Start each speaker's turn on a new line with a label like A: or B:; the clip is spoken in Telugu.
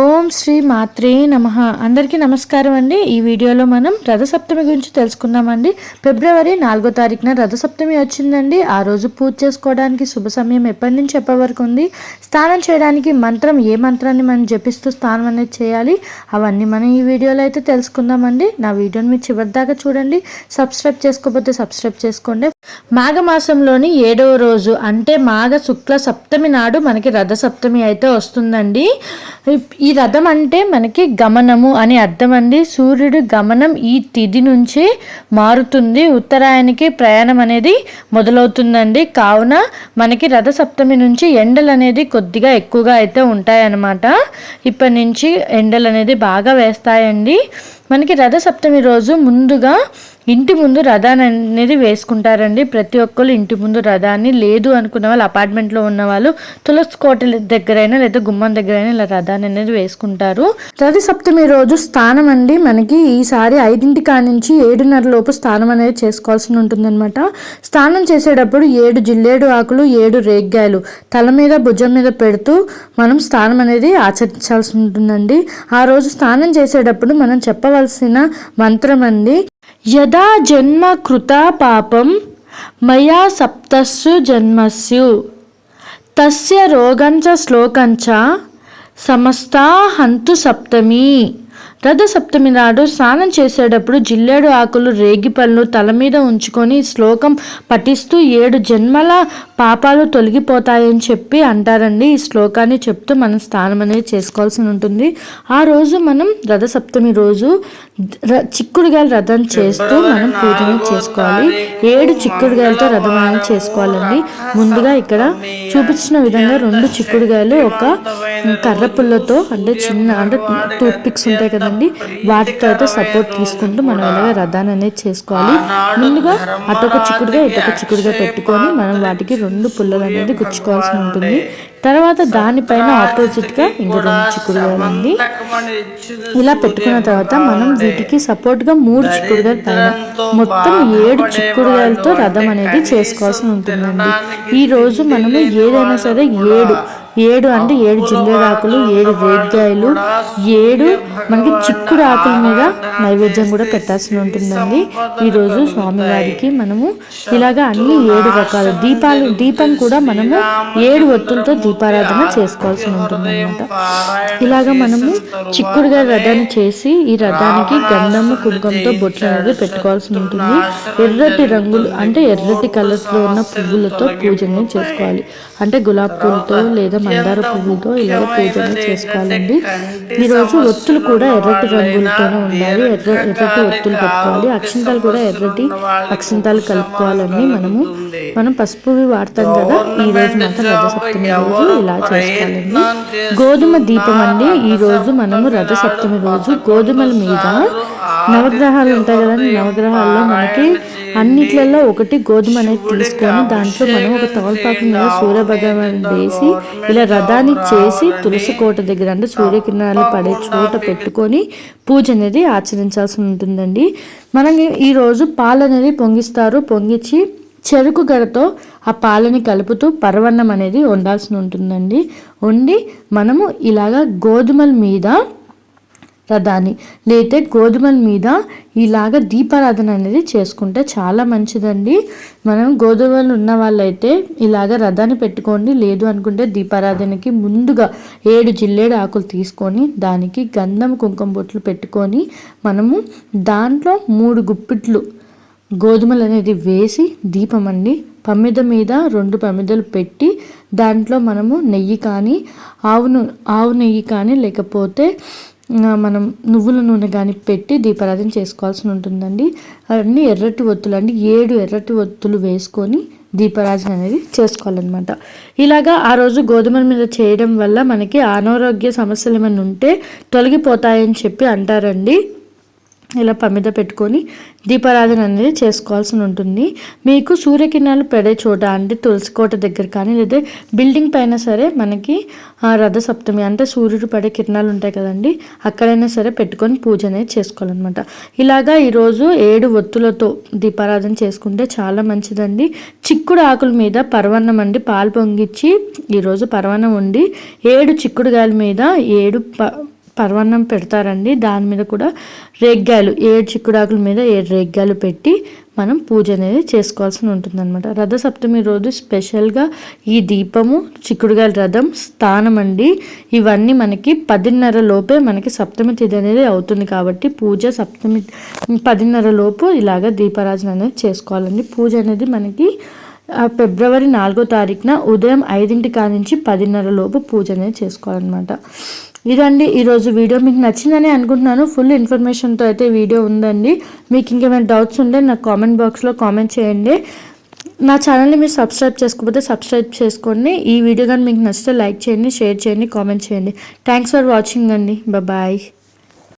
A: ఓం శ్రీ మాత్రే నమ. అందరికీ నమస్కారం అండి. ఈ వీడియోలో మనం రథసప్తమి గురించి తెలుసుకుందామండి. ఫిబ్రవరి నాలుగో తారీఖున రథసప్తమి వచ్చిందండి. ఆ రోజు పూజ చేసుకోవడానికి శుభ సమయం ఎప్పటి నుంచి ఎప్పటి వరకు ఉంది? స్నానం చేయడానికి మంత్రం ఏ మంత్రాన్ని మనం జపిస్తూ స్నానం అనేది చేయాలి? అవన్నీ మనం ఈ వీడియోలో అయితే తెలుసుకుందామండి. నా వీడియోని మీరు చివరి దాకా చూడండి. సబ్స్క్రైబ్ చేసుకోకపోతే సబ్స్క్రైబ్ చేసుకోండి. మాఘమాసంలోని ఏడవ రోజు అంటే మాఘ శుక్ల సప్తమి నాడు మనకి రథ సప్తమి అయితే వస్తుందండి. ఈ రథం అంటే మనకి గమనము అని అర్థం అండి. సూర్యుడు గమనం ఈ తిథి నుంచి మారుతుంది. ఉత్తరాయణకి ప్రయాణం అనేది మొదలవుతుందండి. కావున మనకి రథ సప్తమి నుంచి ఎండలు అనేది కొద్దిగా ఎక్కువగా అయితే ఉంటాయన్నమాట. ఇప్పటి నుంచి ఎండలు అనేది బాగా వేస్తాయండి. మనకి రథ సప్తమి రోజు ముందుగా ఇంటి ముందు రథాన్ని అనేది వేసుకుంటారండి. ప్రతి ఒక్కరు ఇంటి ముందు రథాన్ని లేదు అనుకున్న వాళ్ళు అపార్ట్మెంట్లో ఉన్న వాళ్ళు తులసి కోట దగ్గరైనా లేదా గుమ్మం దగ్గరైనా ఇలా రథాన్ని అనేది వేసుకుంటారు. రథ సప్తమి రోజు స్థానం అండి. మనకి ఈసారి ఐదింటి కానించి ఏడున్నర లోపు స్నానం అనేది చేసుకోవాల్సి ఉంటుందన్నమాట. స్నానం చేసేటప్పుడు ఏడు జిల్లేడు ఆకులు ఏడు రేగ్గాయలు తల మీద భుజం మీద పెడుతూ మనం స్నానం అనేది ఆచరించాల్సి ఉంటుందండి. ఆ రోజు స్నానం చేసేటప్పుడు మనం చెప్పవలసిన మంత్రం అండి యదా జన్మ కృత పాపం మయా సప్తస్సు జన్మస్యు తస్య రోగంచ శ్లోకంచ సమస్తా హంతు సప్తమీ. రథ సప్తమి నాడు స్నానం చేసేటప్పుడు జిల్లేడు ఆకులు రేగి పళ్ళు తల మీద ఉంచుకొని శ్లోకం పఠిస్తూ ఏడు జన్మల పాపాలు తొలగిపోతాయని చెప్పి అంటారండి. ఈ శ్లోకాన్ని చెప్తూ మనం స్నానం అనేది చేసుకోవాల్సి ఉంటుంది. ఆ రోజు మనం రథ సప్తమి రోజు చిక్కుడుగాయల రథం చేస్తూ మనం పూజను చేసుకోవాలి. ఏడు చిక్కుడుగాయలతో రథం అనేది చేసుకోవాలండి. ముందుగా ఇక్కడ చూపించిన విధంగా రెండు చిక్కుడుగాయలు ఒక కర్ర పుల్లతో అంటే చిన్న అంటే టూత్ పిక్స్ ఉంటాయి కదండి వాటితో అయితే సపోర్ట్ తీసుకుంటూ మనం ఎలాగ రథాన్ని అనేది చేసుకోవాలి. ముందుగా అటొక చిక్కుడుగా ఇటొక చిక్కుడుగా పెట్టుకొని మనం వాటికి రెండు పుల్లలు అనేది గుచ్చుకోవాల్సి ఉంటుంది. తర్వాత దానిపైన ఆపోజిట్గా ఇంకా రెండు చిక్కుడుగాయలు అండి ఇలా పెట్టుకున్న తర్వాత మనం వీటికి సపోర్ట్గా మూడు చిక్కుడుగాయలు పైన మొత్తం ఏడు చిక్కుడుగాయలతో రథం అనేది చేసుకోవాల్సి ఉంటుందండి. ఈ రోజు మనము ఏదైనా సరే ఏడు ఏడు అంటే ఏడు జిల్లేడు ఆకులు ఏడు రేగ్గాయలు ఏడు మనకి చిక్కుడు ఆకుల మీద నైవేద్యం కూడా పెట్టాల్సి ఉంటుందండి. ఈరోజు స్వామివారికి మనము ఇలాగా అన్ని ఏడు రకాల దీపాలు దీపం కూడా మనము ఏడు ఒత్తులతో దీపారాధన చేసుకోవాల్సి ఉంటుంది అనమాట ఇలాగ మనము చిక్కుడుగా రథాన్ని చేసి ఈ రథానికి గంధము కుంకుమతో బొట్లు అనేది పెట్టుకోవాల్సి ఉంటుంది. ఎర్రటి రంగులు అంటే ఎర్రటి కలర్స్లో ఉన్న పువ్వులతో పూజని చేసుకోవాలి. అంటే గులాబీ పూలతో లేదా మందార పువ్వులతో ఇలాగ పూజను చేసుకోవాలండి. ఈరోజు ఒత్తులు కూడా ఎర్రటి రంగులతోనే ఉండాలి. ఎర్ర ఎర్రటి ఒత్తులు పెట్టుకోవాలి అక్షింతలు కూడా ఎర్రటి అక్షింతాలు కలుపుకోవాలండి. మనము మనం పసుపువి వాడతాం కదా. ఈ రోజు మాత్రం రథసప్తమి రోజు ఇలా చేసుకోవాలండి. గోధుమ దీపం అండి. ఈ రోజు మనము రథసప్తమి రోజు గోధుమల మీద నవగ్రహాలు ఉంటాయి కదండి. నవగ్రహాల్లో మనకి అన్నిట్లలో ఒకటి గోధుమ అనేది తీసుకొని దాంట్లో మనం ఒక తమలపాకు మీద సూర్యభగవాన్ వేసి ఇలా రథాన్ని చేసి తులసి కోట దగ్గర అంటే సూర్యకిరణాలు పడే చోట పెట్టుకొని పూజ అనేది ఆచరించాల్సి ఉంటుందండి. మనం ఈరోజు పాలు అనేది పొంగిస్తారు. పొంగించి చెరుకు గడతో ఆ పాలని కలుపుతూ పరవన్నం అనేది వండాల్సి ఉంటుందండి. వండి మనము ఇలాగా గోధుమల మీద రథాన్ని లేతే గోధుమల మీద ఇలాగ దీపారాధన అనేది చేసుకుంటే చాలా మంచిదండి. మనం గోధుమలు ఉన్న వాళ్ళైతే ఇలాగ రథాన్ని పెట్టుకోండి. లేదు అనుకుంటే దీపారాధనకి ముందుగా ఏడు జిల్లేడు ఆకులు తీసుకొని దానికి గంధం కుంకుమ బొట్లు పెట్టుకొని మనము దాంట్లో మూడు గుప్పిట్లు గోధుమలు అనేది వేసి దీపం అండి. పమ్మిద మీద రెండు పమ్మిదలు పెట్టి దాంట్లో మనము నెయ్యి కానీ ఆవు ఆవు నెయ్యి కానీ లేకపోతే మనం నువ్వుల నూనె కానీ పెట్టి దీపారాధన చేసుకోవాల్సి ఉంటుందండి. అవన్నీ ఎర్రటి ఒత్తులు అండి. ఏడు ఎర్రటి ఒత్తులు వేసుకొని దీపారాజన అనేది చేసుకోవాలన్నమాట. ఇలాగా ఆ రోజు గోధుమల మీద చేయడం వల్ల మనకి అనారోగ్య సమస్యలు ఏమైనా ఉంటే తొలగిపోతాయని చెప్పి అంటారండి. ఇలా పమిద పెట్టుకొని దీపారాధన అనేది చేసుకోవాల్సి ఉంటుంది. మీకు సూర్యకిరణాలు పడే చోట అంటే తులసి కోట దగ్గర కానీ లేదా బిల్డింగ్ పైన సరే మనకి రథ సప్తమి అంటే సూర్యుడు పడే కిరణాలు ఉంటాయి కదండి అక్కడైనా సరే పెట్టుకొని పూజ అనేది చేసుకోవాలన్నమాట. ఇలాగా ఈరోజు ఏడు ఒత్తులతో దీపారాధన చేసుకుంటే చాలా మంచిదండి. చిక్కుడు ఆకుల మీద పర్వన్నం అండి పాలు పొంగిచ్చి ఈరోజు పర్వన్నం ఉండి ఏడు చిక్కుడుగాయల మీద ఏడు ప పరవన్నం పెడతారండి. దాని మీద కూడా రేగ్గాయలు ఏడు చిక్కుడాకుల మీద ఏడు రేగ్గాయలు పెట్టి మనం పూజ అనేది చేసుకోవాల్సి ఉంటుందన్నమాట. రథసప్తమి రోజు స్పెషల్గా ఈ దీపము చిక్కుడుగాయల రథం స్థానం అండి. ఇవన్నీ మనకి పదిన్నర లోపే మనకి సప్తమి తిథి అనేది అవుతుంది కాబట్టి పూజ సప్తమి పదిన్నర లోపు ఇలాగ దీపారాజన అనేది చేసుకోవాలండి. పూజ అనేది మనకి ఫిబ్రవరి నాలుగో తారీఖున ఉదయం ఐదింటి కానించి పదిన్నర లోపు పూజ అనేది చేసుకోవాలన్నమాట. ఇదండి ఈరోజు వీడియో. మీకు నచ్చిందని అనుకుంటున్నాను. ఫుల్ ఇన్ఫర్మేషన్తో అయితే వీడియో ఉందండి. మీకు ఇంకేమైనా డౌట్స్ ఉంటే నాకు కామెంట్ బాక్స్లో కామెంట్ చేయండి. నా ఛానల్ని మీరు సబ్స్క్రైబ్ చేసుకోకపోతే సబ్స్క్రైబ్ చేసుకోండి. ఈ వీడియో కానీ మీకు నచ్చితే లైక్ చేయండి షేర్ చేయండి కామెంట్ చేయండి. థ్యాంక్స్ ఫర్ వాచింగ్ అండి. బాయ్